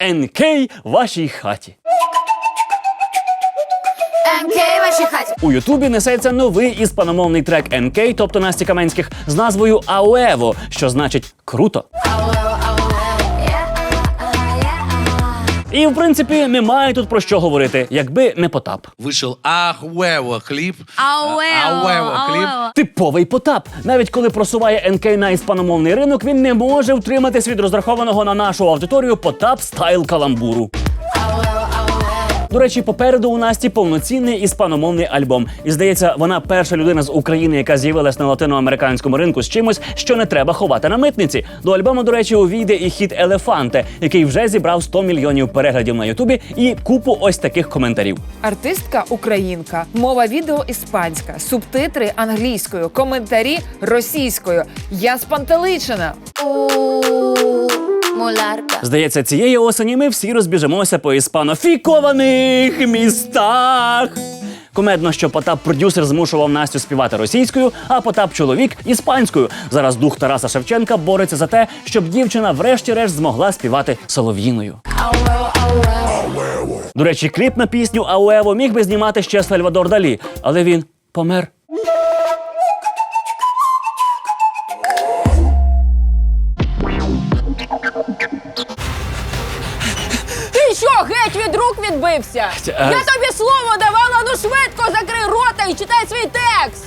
НК вашій хаті. МК вашій хаті. У Ютубі несеться новий іспаномовний трек НК, тобто Насті Каменських, з назвою Ауево, що значить круто. І в принципі немає тут про що говорити, якби не Потап. Вийшов Ахуево клип. Ауево, Ауево Типовий Потап. Навіть коли просуває НК на іспаномовний ринок, він не може втриматись від розрахованого на нашу аудиторію Потап стайл каламбуру. До речі, попереду у Насті повноцінний іспаномовний альбом. І здається, вона перша людина з України, яка з'явилась на латиноамериканському ринку з чимось, що не треба ховати на митниці. До альбому, до речі, увійде і хіт Елефанте, який вже зібрав 100 мільйонів переглядів на Ютубі і купу ось таких коментарів. Артистка українка, мова відео іспанська, субтитри англійською, коментарі російською. Я спантеличена. Муларка. Здається, цієї осені ми всі розбіжемося по іспанофікованих містах. Кумедно, що Потап продюсер змушував Настю співати російською, а Потап чоловік іспанською. Зараз дух Тараса Шевченка бореться за те, щоб дівчина врешті-решт змогла співати солов'їною. До речі, кліп на пісню Ауево міг би знімати ще Сальвадор Далі, але він помер. Відбився? Я тобі слово давала, ну швидко закрий рота і читай свій текст.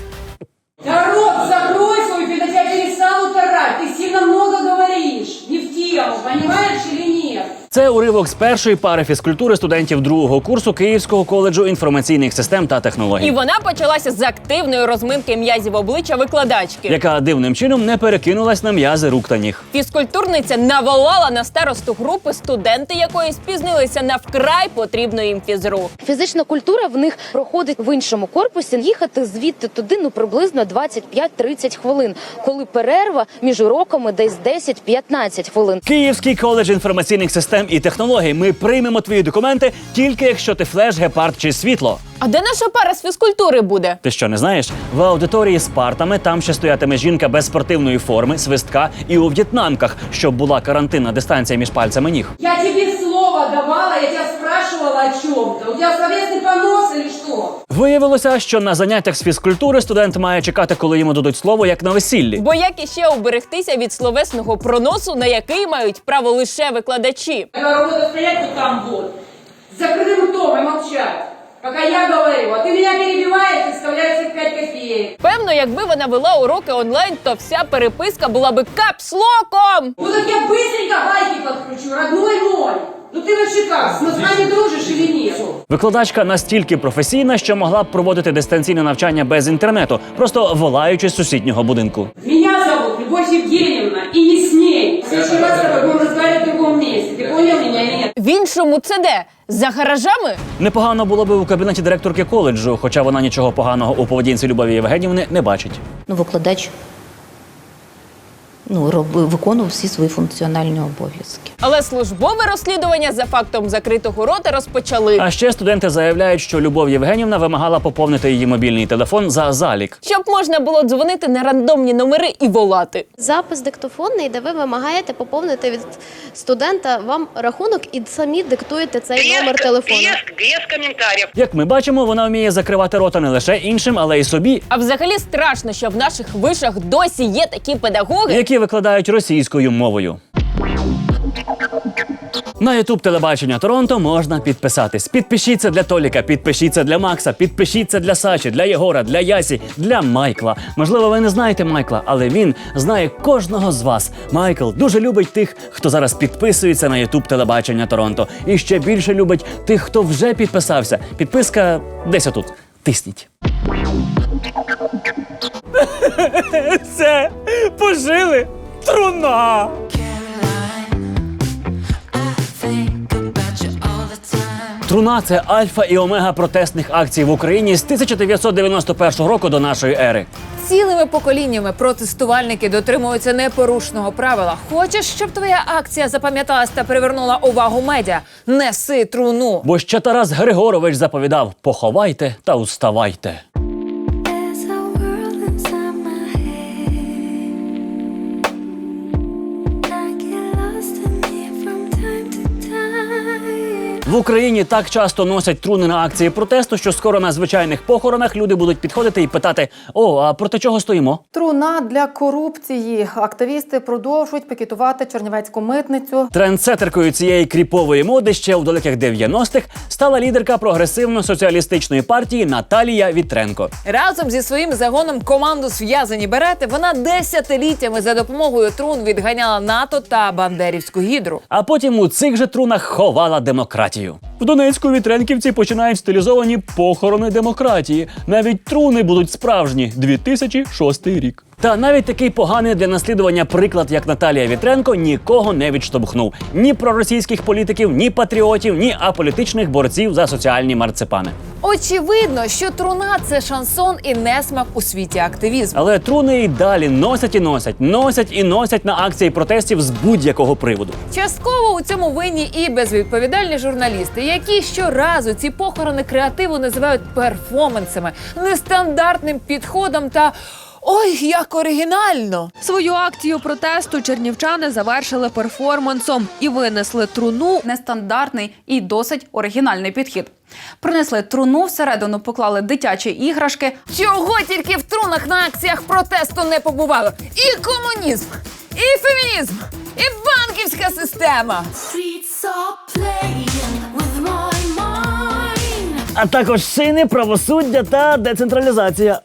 Да рот закрой свой, когда тебя перестал Ти Ты сильно много говоришь. Не в тему, понимаешь или нет? Це уривок з першої пари фізкультури студентів другого курсу Київського коледжу інформаційних систем та технологій. І вона почалася з активної розминки м'язів обличчя викладачки. яка дивним чином не перекинулась на м'язи рук та ніг. Фізкультурниця наволала на старосту групи, студенти якої спізнилися на вкрай потрібну їм фізру. Фізична культура в них проходить в іншому корпусі. Їхати звідти туди ну приблизно 25-30 хвилин, коли перерва між уроками десь 10-15 хвилин. Київський коледж інформаційних систем і технологій. Ми приймемо твої документи тільки якщо ти флеш, гепард чи світло. А де наша пара з фізкультури буде? Ти що не знаєш? В аудиторії з партами там ще стоятиме жінка без спортивної форми, свистка і у в'єтнамках, щоб була карантинна дистанція між пальцями ніг. Я тебе слово давала, я тебя спрашивала о чем-то. У тебя словесный понос или что? Виявилося, що на заняттях з фізкультури студент має чекати, коли йому дадуть слово, як на весіллі. Бо як іще уберегтися від словесного проносу, на який мають право лише викладачі? Моя работа стоять вот там вот. С закрытым ртом и молчать. Пока я говорю, а ты меня перебиваешь и вставляешь их пять копеек. Певно, якби вона вела уроки онлайн, то вся переписка була би капслоком. Ну так я быстренько гайки подкручу, родной мой. Ну ты вообще как, с мозгами дружишь или нет? Викладачка настільки професійна, що могла б проводити дистанційне навчання без інтернету, просто волаючи з сусіднього будинку. Меня зовут Любовь Евгеньевна, и не с ней. В следующий раз с тобой будем разговаривать в другом месте. Ты понял меня или нет? В іншому це де? За гаражами? Непогано було би у кабінеті директорки коледжу, хоча вона нічого поганого у поведінці Любові Євгенівни не бачить. ну, викладач ну, роб, виконував всі свої функціональні обов'язки. Але службове розслідування за фактом закритого рота розпочали. А ще студенти заявляють, що Любов Євгенівна вимагала поповнити її мобільний телефон за залік. Щоб можна було дзвонити на рандомні номери і волати. Запис диктофонний, де ви вимагаєте поповнити від студента вам рахунок і самі диктуєте цей номер телефону. Як ми бачимо, вона вміє закривати рота не лише іншим, але й собі, А взагалі страшно, що в наших вишах досі є такі педагоги, які викладають російською мовою. На Ютуб телебачення Торонто можна підписатись. Підпишіться для Толіка, підпишіться для Макса, підпишіться для Саші, для Єгора, для Ясі, для Майкла. Можливо, ви не знаєте Майкла, але він знає кожного з вас. Майкл дуже любить тих, хто зараз підписується на Ютуб телебачення Торонто. І ще більше любить тих, хто вже підписався. Підписка десь отут. Тисніть. Це пожили труна. Труна це альфа і омега протестних акцій в Україні з 1991 року до нашої ери. Цілими поколіннями протестувальники дотримуються непорушного правила. Хочеш, щоб твоя акція запам'яталась та привернула увагу медіа? Неси труну. Бо ще Тарас Григорович заповідав: поховайте та уставайте. В Україні так часто носять труни на акції протесту, що скоро на звичайних похоронах люди будуть підходити і питати: О, а проти чого стоїмо? Труна для корупції. Активісти продовжують пікетувати Чернівецьку митницю. Трендсетеркою цієї кріпової моди ще у далеких 90-х стала лідерка прогресивно-соціалістичної партії Наталія Вітренко. Разом зі своїм загоном команду зв'язані берети вона десятиліттями за допомогою трун відганяла НАТО та Бандерівську гідру. А потім у цих же трунах ховала демократію. В Донецьку вітренківці починають стилізовані похорони демократії. Навіть труни будуть справжні 2006 рік. Та навіть такий поганий для наслідування приклад, як Наталія Вітренко, нікого не відштовхнув ні проросійських політиків, ні патріотів, ні аполітичних борців за соціальні марципани. Очевидно, що труна це шансон і несмак у світі активізму. Але труни і далі носять і носять, носять і носять на акції протестів з будь-якого приводу. Частково у цьому винні і безвідповідальні журналісти, які щоразу ці похорони креативу називають перформансами, нестандартним підходом та ой, як оригінально. Свою акцію протесту чернівчани завершили перформансом і винесли труну. нестандартний і досить оригінальний підхід. Принесли труну всередину, поклали дитячі іграшки. Чого тільки в трунах на акціях протесту не побувало? І комунізм, і фемінізм, і банківська система. А також сини, правосуддя та децентралізація.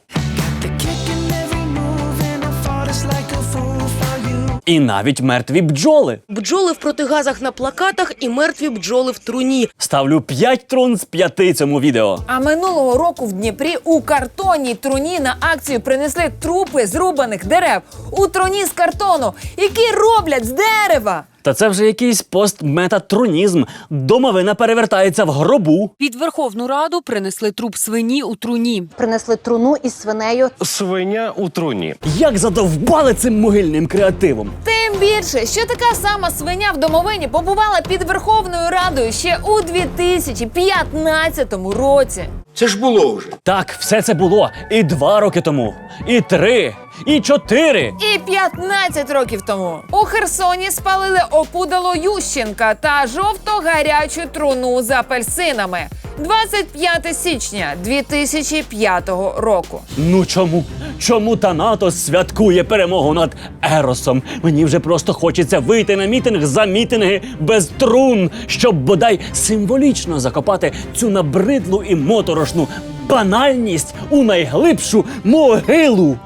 І навіть мертві бджоли. Бджоли в протигазах на плакатах і мертві бджоли в труні. Ставлю 5 трун з 5 цьому відео. А минулого року в Дніпрі у картонній труні на акцію принесли трупи зрубаних дерев у труні з картону, які роблять з дерева. Та це вже якийсь постметатрунізм. Домовина перевертається в гробу. Під Верховну Раду принесли труп свині у труні. Принесли труну із свинею. Свиня у труні. Як задовбали цим могильним креативом. Тим більше, що така сама свиня в домовині побувала під Верховною Радою ще у 2015 році. Це ж було вже. Так, все це було і два роки тому, і три, і чотири. І 15 років тому у Херсоні спалили опудало Ющенка та жовто-гарячу труну з апельсинами. 25 січня 2005 року. Ну чому? Чому Танатос святкує перемогу над Еросом? Мені вже просто хочеться вийти на мітинг за мітинги без трун, щоб бодай символічно закопати цю набридлу і моторошну банальність у найглибшу могилу.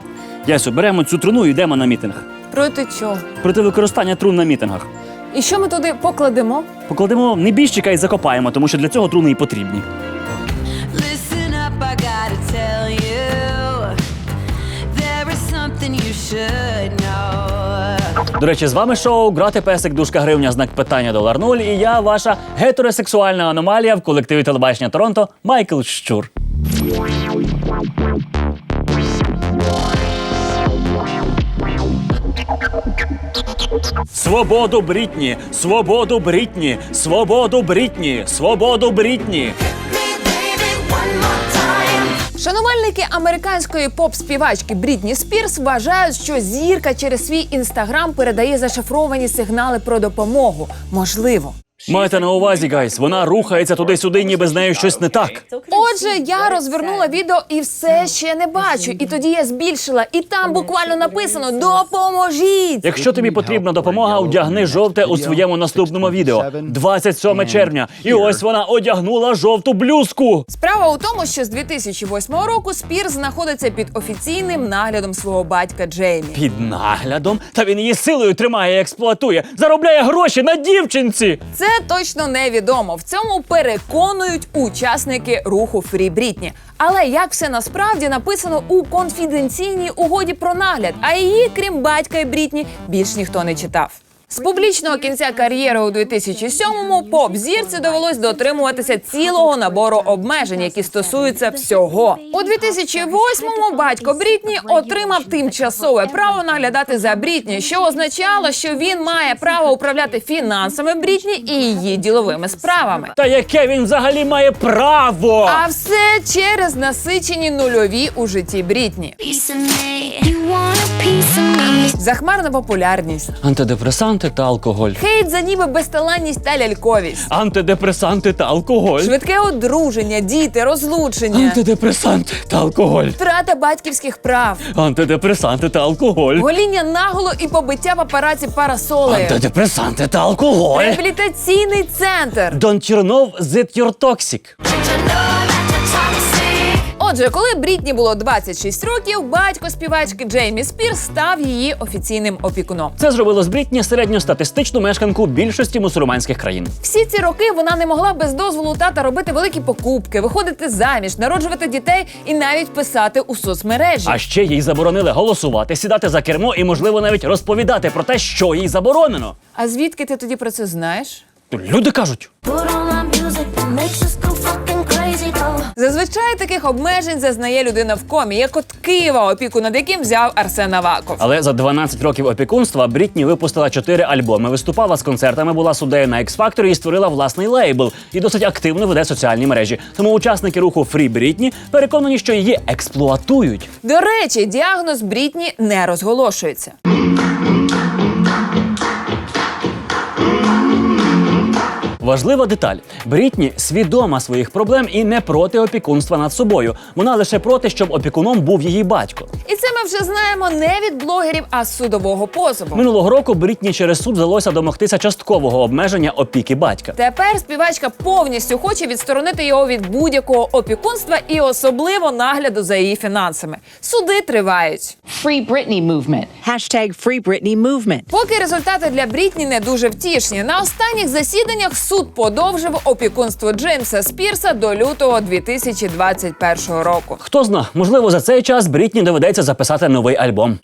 Ясю, беремо цю труну і йдемо на мітинг. Проти чого? Проти використання трун на мітингах. І що ми туди покладемо? Покладемо небіжчика і закопаємо, тому що для цього труни і потрібні. Listen up, I gotta tell you. There is something you should know. До речі, з вами шоу Грати песик, дужка гривня, знак питання долар нуль. І я, ваша гетеросексуальна аномалія в колективі телебачення Торонто Майкл Щур. Свободу Брітні! Свободу Брітні! Свободу Брітні! Свободу Брітні! Шанувальники американської поп-співачки Брітні Спірс вважають, що зірка через свій інстаграм передає зашифровані сигнали про допомогу. Можливо. Майте на увазі, гайс, вона рухається туди-сюди, ніби з нею щось не так. Отже, я розвернула відео і все ще не бачу. І тоді я збільшила, і там буквально написано Допоможіть! Якщо тобі потрібна допомога, одягни жовте у своєму наступному відео. 27 червня. І ось вона одягнула жовту блюзку. Справа у тому, що з 2008 року Спір знаходиться під офіційним наглядом свого батька Джеймі. Під наглядом, та він її силою тримає і експлуатує, заробляє гроші на дівчинці. Це точно невідомо. В цьому переконують учасники руху Фрі Брітні. Але як все насправді написано у конфіденційній угоді про нагляд, а її, крім батька і Брітні, більш ніхто не читав. З публічного кінця кар'єри у 2007-му поп-зірці довелось дотримуватися цілого набору обмежень, які стосуються всього. У 2008-му батько Брітні отримав тимчасове право наглядати за Брітні, що означало, що він має право управляти фінансами Брітні і її діловими справами. Та яке він взагалі має право? А все через насичені нульові у житті Брітні. Piece of me. You want a piece of me. Захмарна популярність, Антидепресанти, та алкоголь. Хейт за ніби безталанність та ляльковість. Антидепресанти та алкоголь. Швидке одруження, діти, розлучення, Антидепресанти та алкоголь. втрата батьківських прав, Антидепресанти та алкоголь. гоління наголо і побиття папараці парасолею, Антидепресанти та алкоголь. реабілітаційний центр. Don't you know that you're toxic? Отже, коли Брітні було 26 років, батько співачки Джеймі Спірс став її офіційним опікуном. Це зробило з Брітні середньостатистичну мешканку більшості мусульманських країн. Всі ці роки вона не могла без дозволу тата робити великі покупки, виходити заміж, народжувати дітей і навіть писати у соцмережі. А ще їй заборонили голосувати, сідати за кермо і, можливо, навіть розповідати про те, що їй заборонено. А звідки ти тоді про це знаєш? Люди кажуть. Зазвичай таких обмежень зазнає людина в комі, як от Києва, опіку над яким взяв Арсен Аваков. Але за 12 років опікунства Брітні випустила 4 альбоми, виступала з концертами, була суддею на X-Factor і створила власний лейбл і досить активно веде соціальні мережі. Тому учасники руху Free Брітні переконані, що її експлуатують. До речі, діагноз Брітні не розголошується. Важлива деталь: Брітні свідома своїх проблем і не проти опікунства над собою. Вона лише проти, щоб опікуном був її батько. І це ми вже знаємо не від блогерів, а з судового позову. Минулого року Брітні через суд вдалося домогтися часткового обмеження опіки батька. Тепер співачка повністю хоче відсторонити його від будь-якого опікунства і особливо нагляду за її фінансами. Суди тривають. Free Britney movement. Hashtag Free Britney movement. Поки результати для Брітні не дуже втішні. На останніх засіданнях суд подовжив опікунство Джеймса Спірса до лютого 2021 року. Хто зна, можливо, за цей час Брітні доведеться записати новий альбом.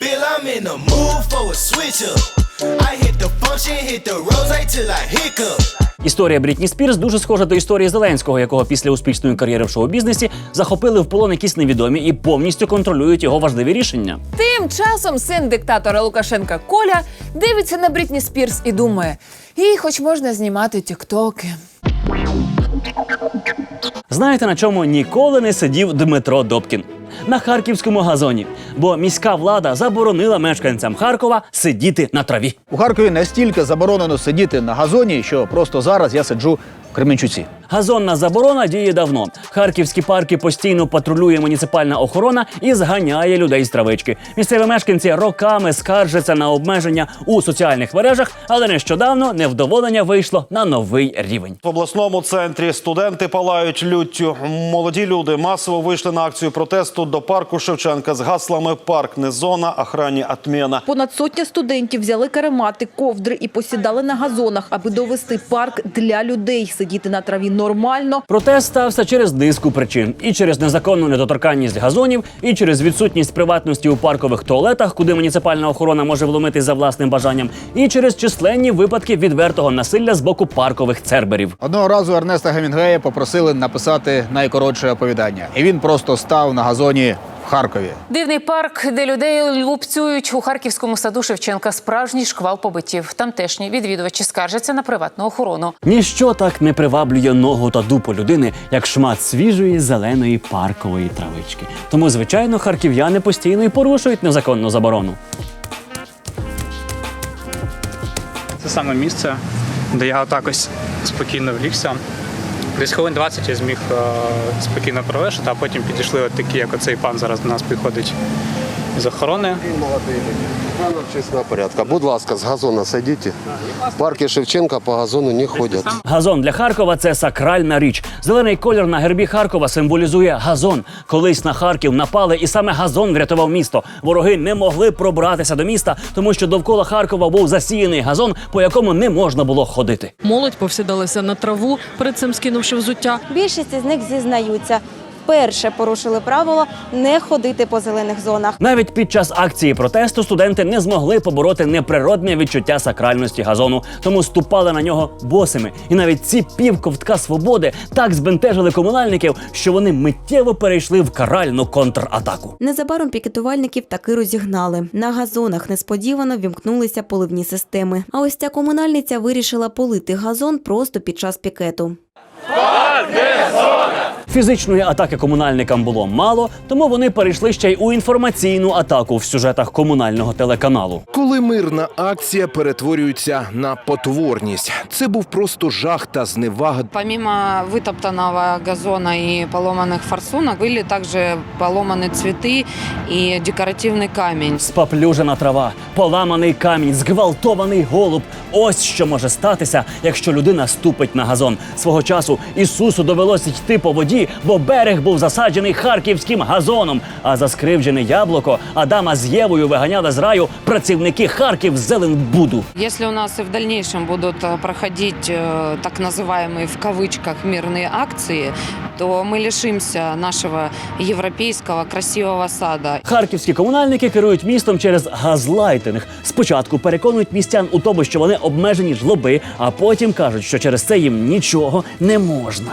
Історія Брітні Спірс дуже схожа до історії Зеленського, якого після успішної кар'єри в шоу-бізнесі захопили в полон якісь невідомі і повністю контролюють його важливі рішення. Тим часом син диктатора Лукашенка Коля дивиться на Брітні Спірс і думає: їй хоч можна знімати тіктоки. Знаєте, на чому ніколи не сидів Дмитро Добкін? На харківському газоні, бо міська влада заборонила мешканцям Харкова сидіти на траві. У Харкові настільки заборонено сидіти на газоні, що просто зараз я сиджу в Кременчуці. Газонна заборона діє давно. Харківські парки постійно патрулює муніципальна охорона і зганяє людей з травички. Місцеві мешканці роками скаржаться на обмеження у соціальних мережах, але нещодавно невдоволення вийшло на новий рівень. В обласному центрі студенти палають люттю. Молоді люди масово вийшли на акцію протесту до парку Шевченка з гаслами Парк не зона, охрані отмена. Понад сотня студентів взяли каремати, ковдри і посідали на газонах, аби довести парк для людей. Сидіти на траві нормально. Протест стався через низку причин: і через незаконну недоторканність газонів, і через відсутність приватності у паркових туалетах, куди муніципальна охорона може вломити за власним бажанням, і через численні випадки відвертого насилля з боку паркових церберів. Одного разу Ернеста Гемінгея попросили написати найкоротше оповідання, і він просто став на газоні Харкові. Дивний парк, де людей лупцюють у харківському саду Шевченка. Справжній шквал побиттів. Тамтешні відвідувачі скаржаться на приватну охорону. Ніщо так не приваблює ногу та дупу людини, як шмат свіжої зеленої паркової травички. Тому, звичайно, харків'яни постійно і порушують незаконну заборону. Це саме місце, де я отак ось спокійно влігся. Десь хвилин 20 я зміг е, спокійно провершити, а потім підійшли от такі, як оцей пан зараз до нас підходить з охорони. Чесна порядка. Будь ласка, з газона садіть. Парки Шевченка по газону не ходять. Газон для Харкова це сакральна річ. Зелений колір на гербі Харкова символізує газон. Колись на Харків напали, і саме газон врятував місто. Вороги не могли пробратися до міста, тому що довкола Харкова був засіяний газон, по якому не можна було ходити. Молодь повсідалася на траву, перед цим скинувши взуття. Більшість із них зізнаються. Вперше порушили правило не ходити по зелених зонах. Навіть під час акції протесту студенти не змогли побороти неприродне відчуття сакральності газону, тому ступали на нього босими. І навіть ці півковтка свободи так збентежили комунальників, що вони миттєво перейшли в каральну контратаку. Незабаром пікетувальників таки розігнали. На газонах несподівано вімкнулися поливні системи. А ось ця комунальниця вирішила полити газон просто під час пікету. Фізичної атаки комунальникам було мало, тому вони перейшли ще й у інформаційну атаку в сюжетах комунального телеканалу. Коли мирна акція перетворюється на потворність, це був просто жах та зневага. Помимо вытоптанного газона и поломанных форсунок, были также поломаны цветы и декоративный камень. Спаплюжена трава, поламаний камінь, зґвалтований голуб. Ось що може статися, якщо людина ступить на газон. Свого часу Ісусу довелося йти по воді, бо берег був засаджений харківським газоном. А за скривджене яблуко Адама з Євою виганяли з раю працівники Харків Зеленбуду. Если у нас и в дальнейшем будут э, проходить э, так называемые в кавычках мирные акции, то мы лишимся нашего европейского красивого сада. Харківські комунальники керують містом через газлайтинг. Спочатку переконують містян у тому, що вони обмежені жлоби, а потім кажуть, що через це їм нічого не можна.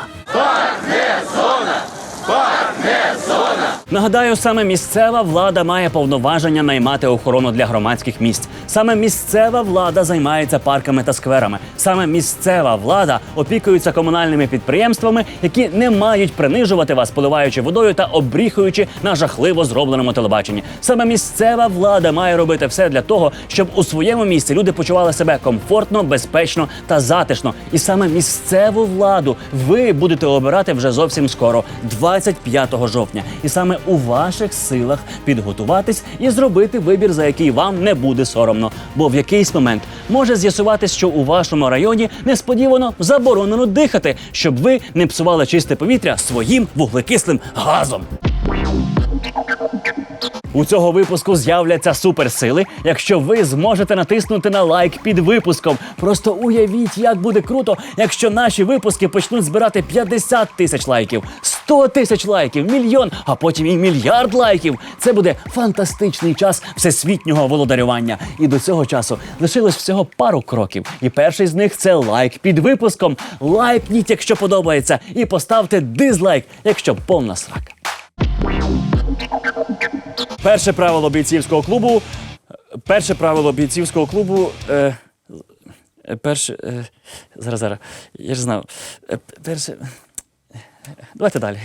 Нагадаю, саме місцева влада має повноваження наймати охорону для громадських місць. Саме місцева влада займається парками та скверами. Саме місцева влада опікується комунальними підприємствами, які не мають принижувати вас, поливаючи водою та обріхуючи на жахливо зробленому телебаченні. Саме місцева влада має робити все для того, щоб у своєму місці люди почували себе комфортно, безпечно та затишно. І саме місцеву владу ви будете обирати вже зовсім скоро, 25 жовтня. І саме у ваших силах підготуватись і зробити вибір, за який вам не буде соромно. Бо в якийсь момент може з'ясуватись, що у вашому районі несподівано заборонено дихати, щоб ви не псували чисте повітря своїм вуглекислим газом. У цього випуску з'являться суперсили, якщо ви зможете натиснути на лайк під випуском. Просто уявіть, як буде круто, якщо наші випуски почнуть збирати 50 тисяч лайків, 100 тисяч лайків, мільйон, а потім і мільярд лайків. Це буде фантастичний час всесвітнього володарювання. І до цього часу лишилось всього пару кроків. І перший з них це лайк під випуском. Лайкніть, якщо подобається, і поставте дизлайк, якщо повна срака. Перше правило бійцівського клубу. Перше правило бійцівського клубу. Е, е, перше. Е, зараз, зараз. Я ж знав. Е, перше. Давайте далі.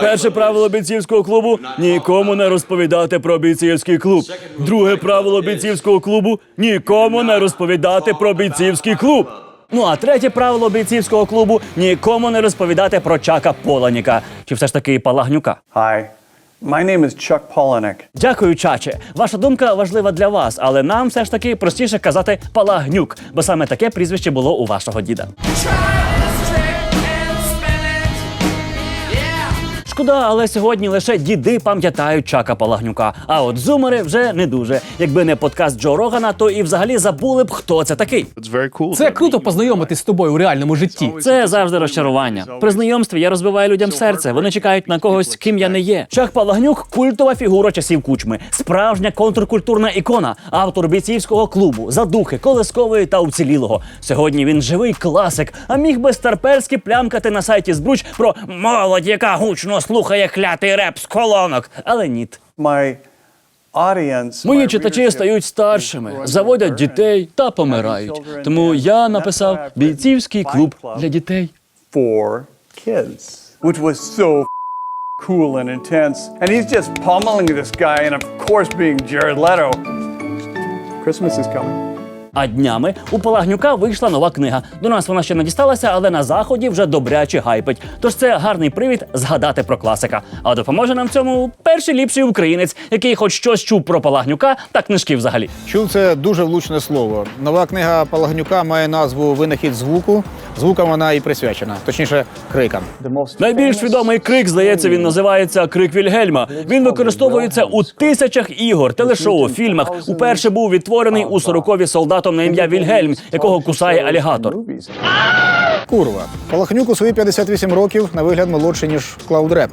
Перше правило бійцівського клубу нікому не розповідати про бійцівський клуб. Друге правило бійцівського клубу нікому не розповідати про бійцівський клуб. Ну а третє правило бійцівського клубу нікому не розповідати про Чака Поланіка. Чи все ж таки Палагнюка? Hi, my name is Chuck Palahniuk. Дякую, чаче. Ваша думка важлива для вас, але нам все ж таки простіше казати Палагнюк, бо саме таке прізвище було у вашого діда. Шкода, але сьогодні лише діди пам'ятають Чака Палагнюка. А от зумери вже не дуже. Якби не подкаст Джо Рогана, то і взагалі забули б, хто це такий. Це круто познайомитись з тобою у реальному житті. Це завжди розчарування. При знайомстві я розбиваю людям серце. Вони чекають на когось, ким я не є. Чак Палагнюк культова фігура часів кучми, справжня контркультурна ікона, автор бійцівського клубу, задухи, колискової та уцілілого. Сьогодні він живий класик, а міг би старперськи плямкати на сайті Збруч про молодь, яка гучно слухає клятий реп з колонок. Але ні. My audience, Мої читачі стають старшими, заводять дітей та помирають. Тому я написав бійцівський клуб для дітей. for kids, which was so cool and intense. And he's just pummeling this guy, and of course, being Jared Leto, Christmas is coming. А днями у Палагнюка вийшла нова книга. До нас вона ще не дісталася, але на заході вже добряче гайпить. Тож це гарний привід згадати про класика. А допоможе нам в цьому перший ліпший українець, який хоч щось чув про Палагнюка та книжки взагалі. Чув це дуже влучне слово. Нова книга Палагнюка має назву Винахід звуку. Звукам вона і присвячена, точніше, крикам. Найбільш відомий крик, здається, він називається Крик Вільгельма. Він використовується у тисячах ігор, телешоу, фільмах. Уперше був відтворений у 40-ві солдатом на ім'я Вільгельм, якого кусає алігатор. Курва. Палахнюк у свої 58 років на вигляд молодший, ніж Клауд Реп.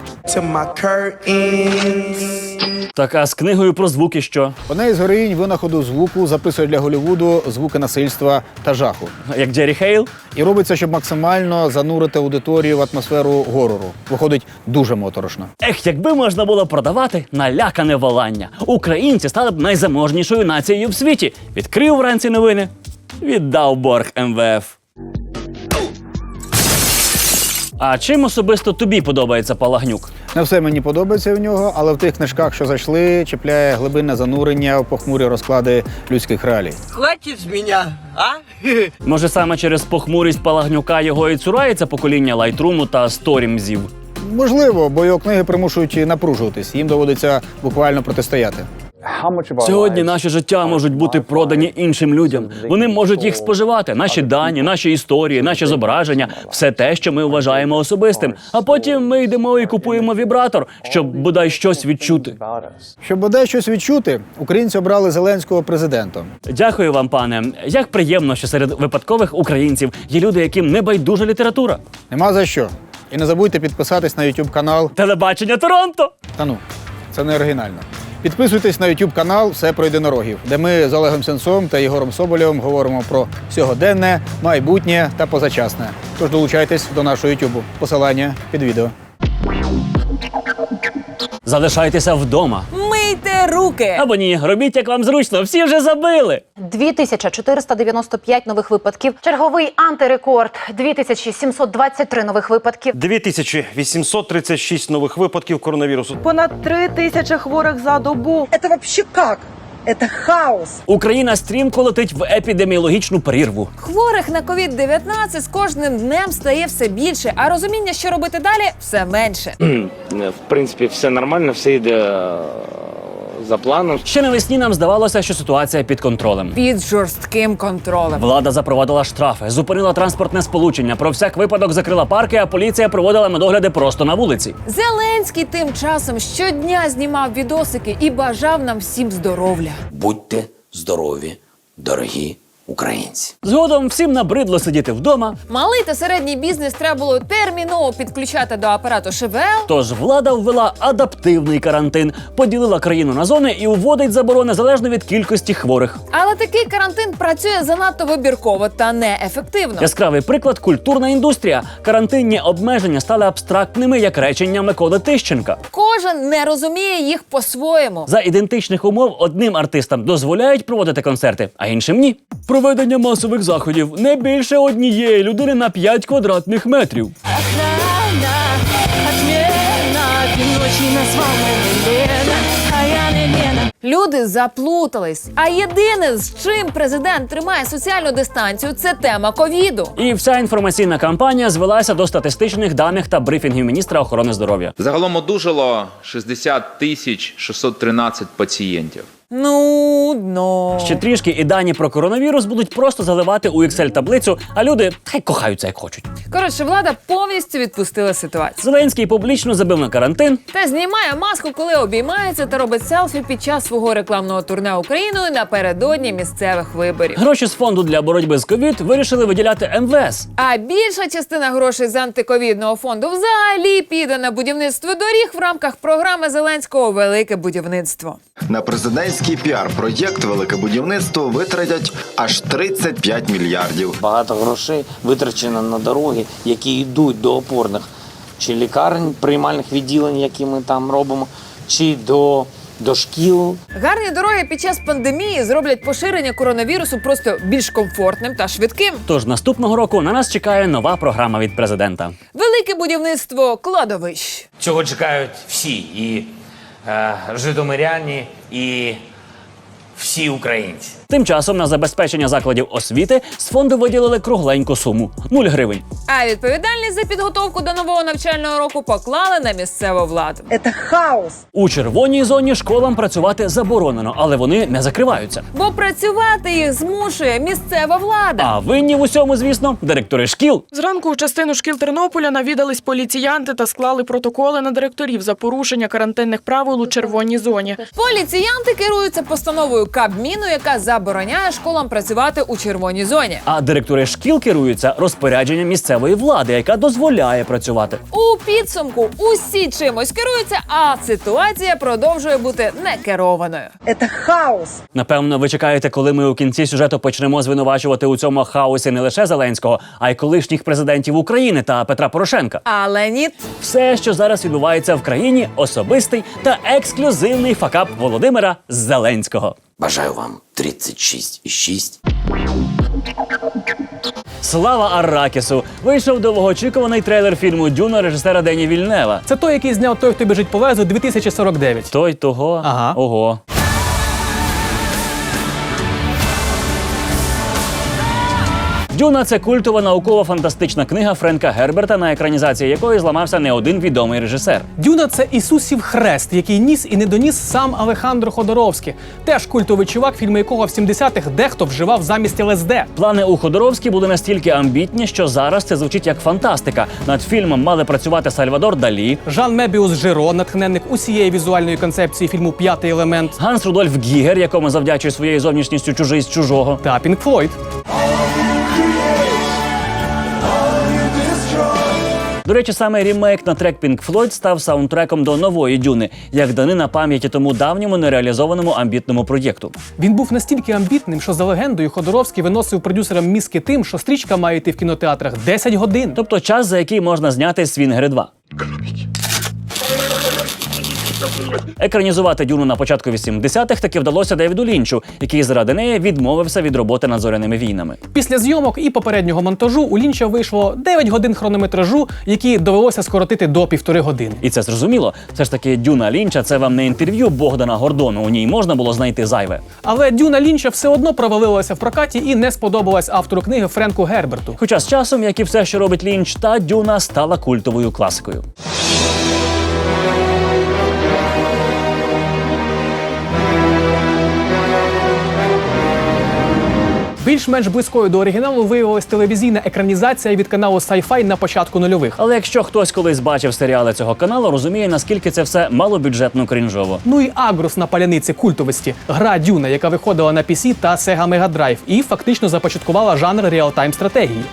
Так а з книгою про звуки що? Одна із героїнь винаходу звуку записує для Голлівуду звуки насильства та жаху. Як Джері Хейл? І робить це, щоб максимально занурити аудиторію в атмосферу горору. Виходить дуже моторошно. Ех, якби можна було продавати налякане волання. Українці стали б найзаможнішою нацією в світі. Відкрив вранці новини, віддав борг МВФ. А чим особисто тобі подобається Палагнюк? Не все мені подобається в нього, але в тих книжках, що зайшли, чіпляє глибинне занурення в похмурі розклади людських реалій. Хватит с меня, а? Може, саме через похмурість Палагнюка його і цурається покоління лайтруму та сторімзів? Можливо, бо його книги примушують напружуватись, їм доводиться буквально протистояти. Сьогодні наші життя можуть бути продані іншим людям. Вони можуть їх споживати, наші дані, наші історії, наші зображення, все те, що ми вважаємо особистим. А потім ми йдемо і купуємо вібратор, щоб бодай щось відчути. Щоб бодай щось відчути, українці обрали Зеленського президентом. Дякую вам, пане. Як приємно, що серед випадкових українців є люди, яким не байдужа література. Нема за що. І не забудьте підписатись на YouTube канал Телебачення Торонто. Та ну, це не оригінально. Підписуйтесь на YouTube канал Все про єдинорогів, де ми з Олегом Сенцом та Єгором Соболєвим говоримо про сьогоденне, майбутнє та позачасне. Тож долучайтесь до нашого YouTube. Посилання під відео. Залишайтеся вдома. Мийте руки! Або ні, робіть як вам зручно, всі вже забили. 2495 нових випадків. Черговий антирекорд 2723 нових випадків. 2836 нових випадків коронавірусу. Понад три тисячі хворих за добу. Это вообще как? Это хаос. Україна стрімко летить в епідеміологічну прірву. Хворих на COVID-19 з кожним днем стає все більше, а розуміння, що робити далі, все менше. В принципі, все нормально, все йде за планом. Ще навесні нам здавалося, що ситуація під контролем. Під жорстким контролем. Влада запровадила штрафи, зупинила транспортне сполучення. Про всяк випадок закрила парки, а поліція проводила медогляди просто на вулиці. Зеленський тим часом щодня знімав відосики і бажав нам всім здоров'я. Будьте здорові, дорогі українці. Згодом всім набридло сидіти вдома. Малий та середній бізнес треба було терміново підключати до апарату ШВЛ. Тож влада ввела адаптивний карантин, поділила країну на зони і вводить заборони залежно від кількості хворих. Але такий карантин працює занадто вибірково та неефективно. Яскравий приклад культурна індустрія. Карантинні обмеження стали абстрактними, як речення Миколи Тищенка. Кожен не розуміє їх по-своєму. За ідентичних умов одним артистам дозволяють проводити концерти, а іншим ні. Проведення масових заходів не більше однієї людини на 5 квадратних метрів. Люди заплутались. А єдине, з чим президент тримає соціальну дистанцію, це тема ковіду. І вся інформаційна кампанія звелася до статистичних даних та брифінгів міністра охорони здоров'я. Загалом одужало 60 тисяч 613 пацієнтів. Нудно. Ще трішки і дані про коронавірус будуть просто заливати у Excel-таблицю, а люди хай кохаються як хочуть. Коротше, влада повністю відпустила ситуацію. Зеленський публічно забив на карантин. Та знімає маску, коли обіймається та робить селфі під час свого рекламного турне Україною напередодні місцевих виборів. Гроші з фонду для боротьби з ковід вирішили виділяти МВС. А більша частина грошей з антиковідного фонду взагалі піде на будівництво доріг в рамках програми Зеленського Велике будівництво. На президентський піар-проєкт Велике будівництво витратять аж 35 мільярдів. Багато грошей витрачено на дороги, які йдуть до опорних чи лікарень, приймальних відділень, які ми там робимо, чи до, до шкіл. Гарні дороги під час пандемії зроблять поширення коронавірусу просто більш комфортним та швидким. Тож наступного року на нас чекає нова програма від президента. Велике будівництво кладовищ. Цього чекають всі і е, житомиряні, і всі українці. Тим часом на забезпечення закладів освіти з фонду виділили кругленьку суму 0 гривень. А відповідальність за підготовку до нового навчального року поклали на місцеву владу. Это хаос. У червоній зоні школам працювати заборонено, але вони не закриваються. Бо працювати їх змушує місцева влада. А винні в усьому, звісно, директори шкіл. Зранку у частину шкіл Тернополя навідались поліціянти та склали протоколи на директорів за порушення карантинних правил у червоній зоні. Поліціянти керуються постановою Кабміну, яка забороняє школам працювати у червоній зоні. А директори шкіл керуються розпорядженням місцевої влади, яка дозволяє працювати. У підсумку усі чимось керуються, а ситуація продовжує бути некерованою. Это хаос. Напевно, ви чекаєте, коли ми у кінці сюжету почнемо звинувачувати у цьому хаосі не лише Зеленського, а й колишніх президентів України та Петра Порошенка. Але ні. Все, що зараз відбувається в країні, особистий та ексклюзивний факап Володимира Зеленського. Бажаю вам 36,6. Слава Аракісу! Вийшов довгоочікуваний трейлер фільму Дюна режисера Дені Вільнева. Це той, який зняв той, хто біжить по лезу 2049. Той того. Ага. Ого. Дюна це культова наукова-фантастична книга Френка Герберта, на екранізації якої зламався не один відомий режисер. Дюна це Ісусів хрест, який ніс і не доніс сам Алехандро Ходоровський. Теж культовий чувак, фільми якого в 70-х дехто вживав замість ЛСД. Плани у Ходоровські були настільки амбітні, що зараз це звучить як фантастика. Над фільмом мали працювати Сальвадор Далі, Жан Мебіус Жиро, натхненник усієї візуальної концепції фільму П'ятий елемент. Ганс Рудольф Гігер, якому завдячує своєю зовнішністю чужий з чужого. Та Пінк Флойд. До речі, саме рімейк на трек Pink Floyd став саундтреком до нової дюни, як данина пам'яті тому давньому нереалізованому амбітному проєкту. Він був настільки амбітним, що за легендою Ходоровський виносив продюсерам мізки тим, що стрічка має йти в кінотеатрах 10 годин. Тобто час, за який можна зняти Свінгери 2. Екранізувати дюну на початку 80-х таки вдалося Девіду Лінчу, який заради неї відмовився від роботи над зоряними війнами. Після зйомок і попереднього монтажу у Лінча вийшло 9 годин хронометражу, які довелося скоротити до півтори години. І це зрозуміло. Все ж таки, дюна Лінча це вам не інтерв'ю Богдана Гордону. У ній можна було знайти зайве. Але Дюна Лінча все одно провалилася в прокаті і не сподобалась автору книги Френку Герберту. Хоча з часом, як і все, що робить Лінч, та дюна стала культовою класикою. Більш-менш близькою до оригіналу виявилась телевізійна екранізація від каналу Sci-Fi на початку нульових. Але якщо хтось колись бачив серіали цього каналу, розуміє, наскільки це все малобюджетно крінжово. Ну і агрус на паляниці культовості гра Дюна, яка виходила на PC та Sega Mega Drive і фактично започаткувала жанр реалтайм стратегії.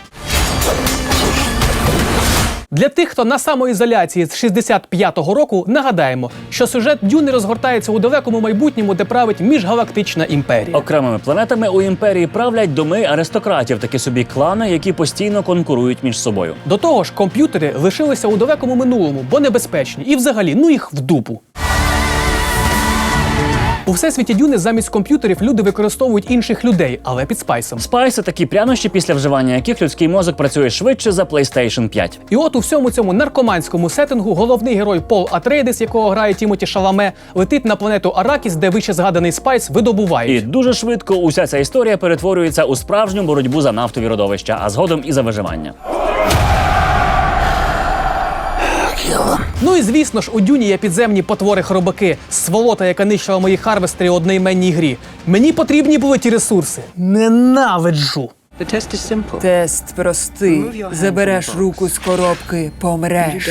Для тих, хто на самоізоляції з 65-го року, нагадаємо, що сюжет Дюни розгортається у далекому майбутньому, де править міжгалактична імперія. Окремими планетами у імперії правлять доми аристократів, такі собі клани, які постійно конкурують між собою. До того ж, комп'ютери лишилися у далекому минулому, бо небезпечні, і взагалі ну їх в дупу. У всесвіті Дюни замість комп'ютерів люди використовують інших людей, але під спайсом. Спайс це такі прянощі, після вживання яких людський мозок працює швидше за PlayStation 5. І от у всьому цьому наркоманському сеттингу головний герой Пол Атрейдес, якого грає Тімоті Шаламе, летить на планету Аракіс, де вище згаданий спайс видобувають. І дуже швидко уся ця історія перетворюється у справжню боротьбу за нафтові родовища, а згодом і за виживання. Ну і звісно ж, у Дюні є підземні потвори-хробаки, сволота, яка нищила мої харвестери у одноіменній грі. Мені потрібні були ті ресурси. Ненавиджу. Тест простий. Забереш руку з коробки, помреш.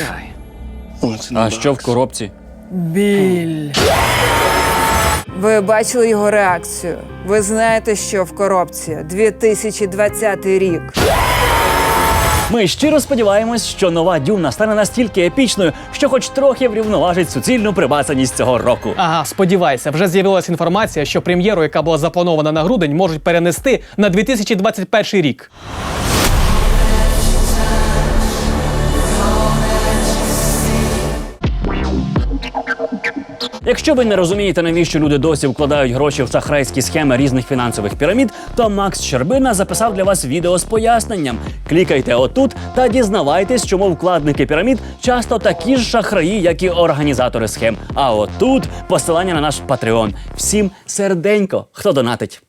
А що в коробці? Біль. Ви бачили його реакцію. Ви знаєте, що в коробці 2020 рік. Ми щиро сподіваємось, що нова дюна стане настільки епічною, що хоч трохи врівноважить суцільну прибацаність цього року. Ага, сподівайся, вже з'явилася інформація, що прем'єру, яка була запланована на грудень, можуть перенести на 2021 рік. Якщо ви не розумієте, навіщо люди досі вкладають гроші в шахрайські схеми різних фінансових пірамід, то Макс Щербина записав для вас відео з поясненням. Клікайте отут та дізнавайтесь, чому вкладники пірамід часто такі ж шахраї, як і організатори схем. А отут посилання на наш Патреон. Всім серденько, хто донатить.